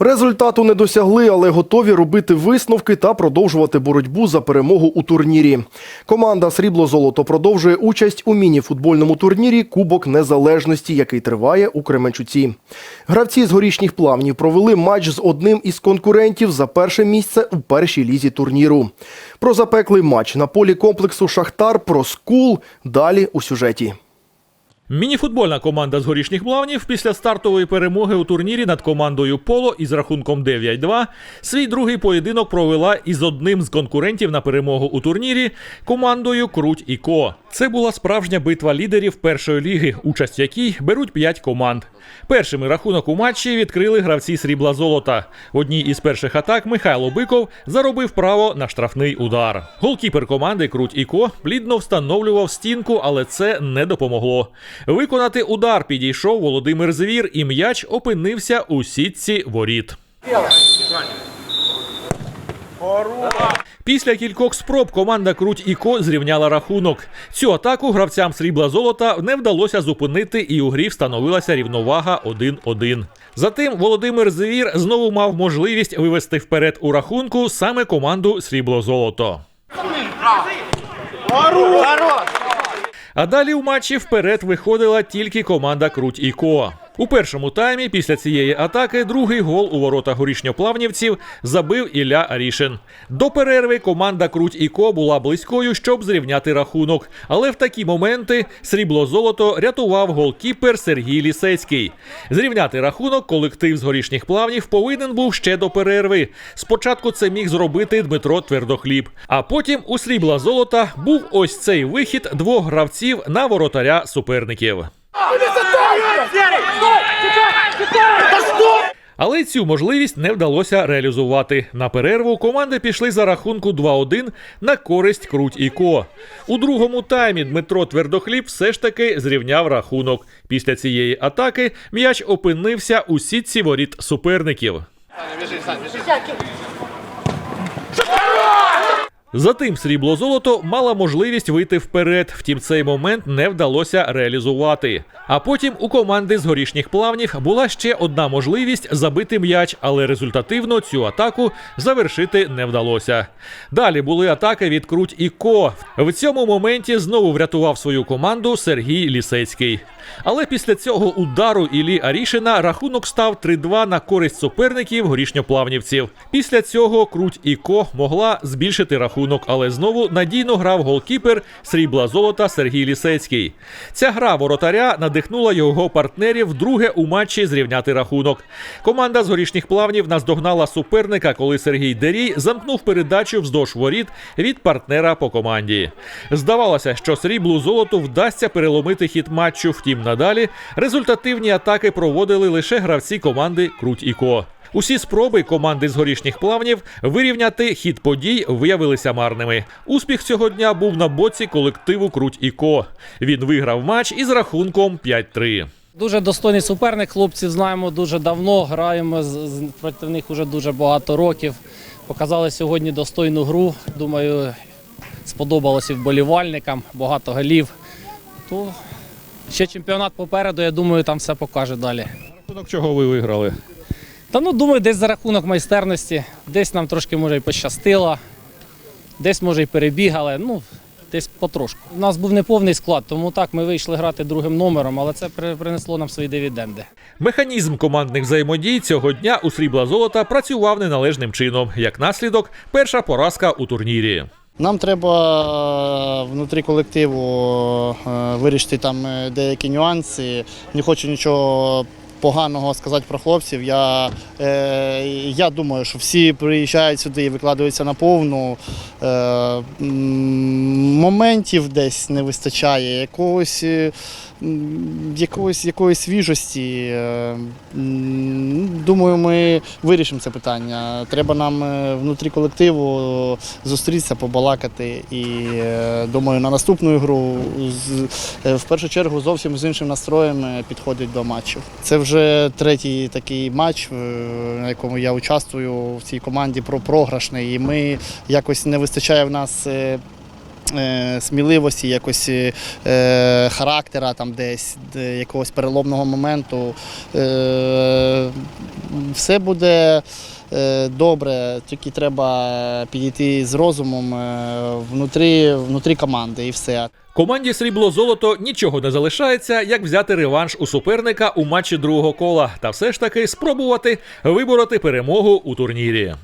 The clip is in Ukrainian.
Результату не досягли, але готові робити висновки та продовжувати боротьбу за перемогу у турнірі. Команда Срібло-Золото продовжує участь у міні-футбольному турнірі Кубок Незалежності, який триває у Кременчуці. Гравці з горішніх плавнів провели матч з одним із конкурентів за перше місце у першій лізі турніру. Про запеклий матч на полі комплексу Шахтар про скул далі у сюжеті. Мініфутбольна команда з горішніх плавнів після стартової перемоги у турнірі над командою Поло із рахунком 9-2 свій другий поєдинок провела із одним з конкурентів на перемогу у турнірі командою Круть і Ко. Це була справжня битва лідерів першої ліги, участь в якій беруть 5 команд. Першими рахунок у матчі відкрили гравці срібла золота. В одній із перших атак Михайло Биков заробив право на штрафний удар. Голкіпер команди Круть і Ко плідно встановлював стінку, але це не допомогло. Виконати удар підійшов Володимир Звір, і м'яч опинився у сітці воріт. Після кількох спроб команда Круть і Ко зрівняла рахунок. Цю атаку гравцям срібла золота не вдалося зупинити, і у грі встановилася рівновага 1-1. Затим Володимир Звір знову мав можливість вивести вперед у рахунку саме команду срібло золото. А далі у матчі вперед виходила тільки команда Круть і Ко. У першому таймі після цієї атаки другий гол у ворота горішньоплавнівців забив Ілля Арішин. До перерви команда Круть і Ко була близькою, щоб зрівняти рахунок. Але в такі моменти срібло золото рятував голкіпер Сергій Лісецький. Зрівняти рахунок колектив з горішніх плавнів повинен був ще до перерви. Спочатку це міг зробити Дмитро Твердохліб. А потім у срібла золота був ось цей вихід двох гравців на воротаря суперників. Але цю можливість не вдалося реалізувати. На перерву команди пішли за рахунку 2-1 на користь Круть і Ко. У другому таймі Дмитро Твердохліб все ж таки зрівняв рахунок. Після цієї атаки м'яч опинився у сітці воріт суперників. Затим срібло золото мала можливість вийти вперед, втім цей момент не вдалося реалізувати. А потім у команди з горішніх плавнів була ще одна можливість забити м'яч, але результативно цю атаку завершити не вдалося. Далі були атаки від Круть і Ко. В цьому моменті знову врятував свою команду Сергій Лісецький. Але після цього удару Іллі Арішина рахунок став 3-2 на користь суперників горішньоплавнівців. Після цього Круть і Ко могла збільшити рахунок, але знову надійно грав голкіпер срібла золота Сергій Лісецький. Ця гра воротаря надихнула його партнерів вдруге у матчі зрівняти рахунок. Команда з горішніх плавнів наздогнала суперника, коли Сергій Дерій замкнув передачу вздовж воріт від партнера по команді. Здавалося, що сріблу золоту вдасться переломити хід матчу. Втім, надалі результативні атаки проводили лише гравці команди Круть і Ко. Усі спроби команди з горішніх плавнів вирівняти хід подій виявилися марними. Успіх цього дня був на боці колективу Круть і Ко. Він виграв матч із рахунком 5-3. Дуже достойний суперник, хлопців знаємо дуже давно. Граємо з, проти них вже дуже багато років. Показали сьогодні достойну гру. Думаю, сподобалося вболівальникам, багато голів. То ще чемпіонат попереду, я думаю, там все покаже далі. Рахунок чого ви виграли? Та ну думаю, десь за рахунок майстерності, десь нам трошки може і пощастило, десь може і перебігали. Ну, десь потрошку. У нас був неповний склад, тому так ми вийшли грати другим номером, але це при- принесло нам свої дивіденди. Механізм командних взаємодій цього дня у срібла золота працював неналежним чином. Як наслідок, перша поразка у турнірі. Нам треба е, внутрі колективу е, вирішити там е, деякі нюанси. Не хочу нічого поганого сказати про хлопців. Я, е, я думаю, що всі приїжджають сюди і викладаються на повну. Е, моментів десь не вистачає, якогось. Якоїсь, якоїсь свіжості. Е, Думаю, ми вирішимо це питання. Треба нам е, внутрі колективу зустрітися, побалакати. І е, думаю, на наступну гру в першу чергу зовсім з іншим настроєм підходить до матчу. Це вже третій такий матч, на якому я участвую в цій команді про програшний. І ми якось не вистачає в нас. Е, е, сміливості, якось е, характера, там десь якогось переломного моменту. Е, все буде е, добре, тільки треба підійти з розумом е, внутрі, внутрі команди і все. Команді срібло золото нічого не залишається, як взяти реванш у суперника у матчі другого кола та все ж таки спробувати вибороти перемогу у турнірі.